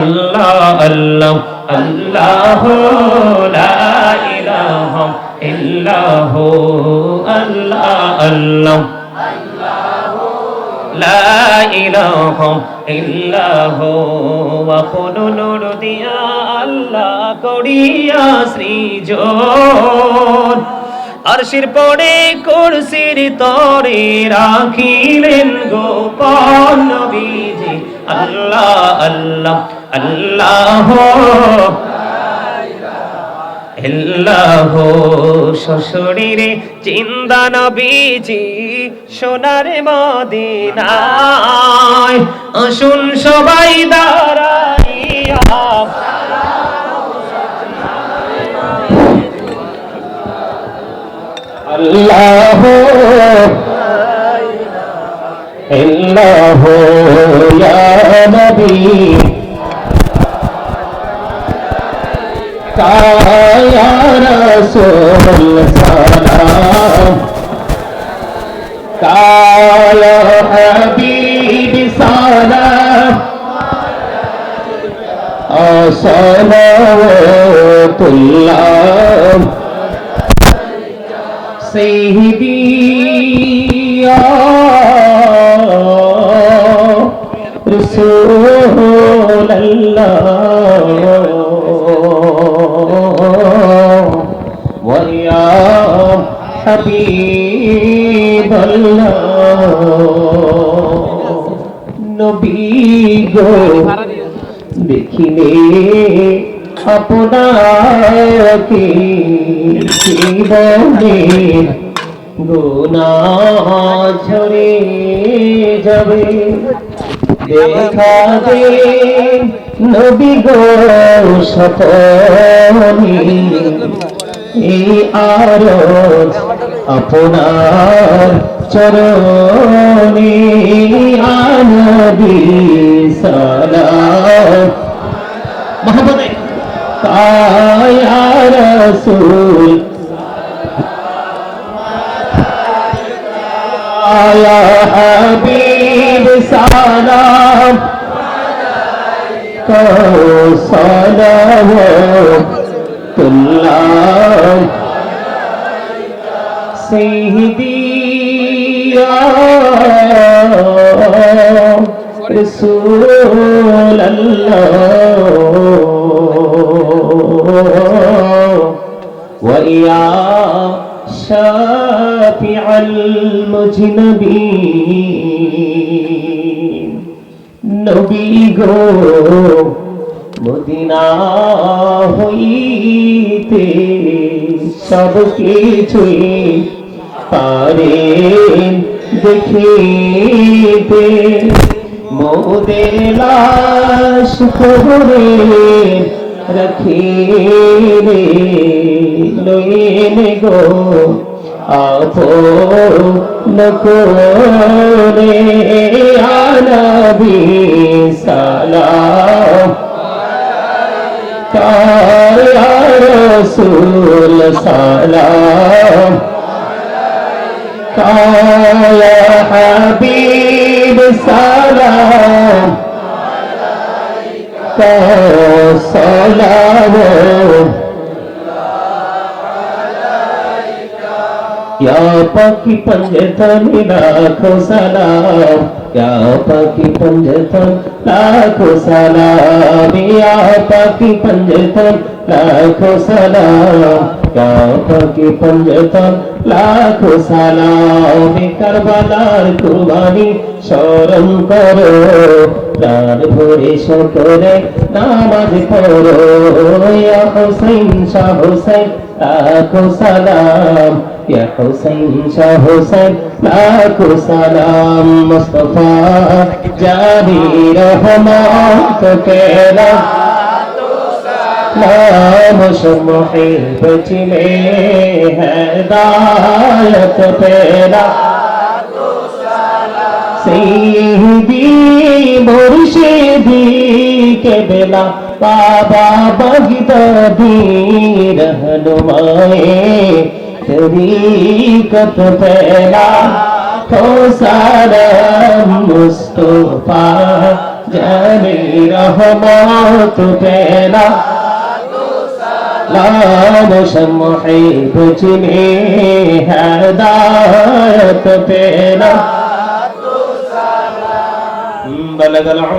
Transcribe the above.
আল্লাহ আল্লাহ আল্লাহ লা ইলাহা ইল্লাহ আল্লাহ আল্লাহ لا إله إلا هو وقل দিয়া আল্লাহ করিয়া সৃজন আরশির পরে কুরসির তরে রাখিলেন গোপন নবীজি আল্লাহ আল্লাহ আল্লাহ আল্লাহ শ্বশুরিরে চিন্তা নবীজি সোনার মদিনায় আসুন সবাই দাঁড়াইয়া। আল্লাহ আল্লাহ ইয়া নবী। কায়া রসুল সালাম কায়া হাবিব সালাম আসসালাতুল্লাহ সাইয়্যিদিয়া রসুল আল্লাহ হাবিব নবী গো দেখিলে আপনাকে জীবনে গুনা ঝরে যাবে? দেখা দে নবী গো সপনি এই আরজ আপনার চরণে আনবি সালাম। মহাপদে কায়া রসুল आया हबीब الله سيدي يا رسول الله ويا شافع المجنبين نبي گو মদিনা হইতে সব কিছুই পারেন দেখিতে। মোদের লাশ খবরে রাখিলে লইন গো আপন করে আনবি সালাম। রসুল সালাম। কায়া হাবিব সালাম। কা সালাম। ইয়া পাখি পঞ্জতনে লাখো সালাম ইয়া পাখি পঞ্জতন লাখো সালাম ইয়া পাখি পঞ্জতন লাখো সালাম ইয়া পাখি পঞ্জতন লাখো সালাম কারবালার কুরবানি স্মরণ করো প্রাণ ভরে সকলে নামাজ পড়ো ইয়া হোসেন শাহ হোসেন लाखों सलाम, या हुसैन, शाह हुसैन, लाखों सलाम, मुस्तफ़ा जारी रहमा तो कहना नामश मुहिब चिले हैदायत पेरा सही दी मुर्शिदी के बिना বাবা বাগদাদি রহনুমায়ে তরিকত পেলা সালাম মুস্তফা, জানি রহমত পেলা। লাম সমহে বুঝলে হদায়ত পেলা। بلغ العمر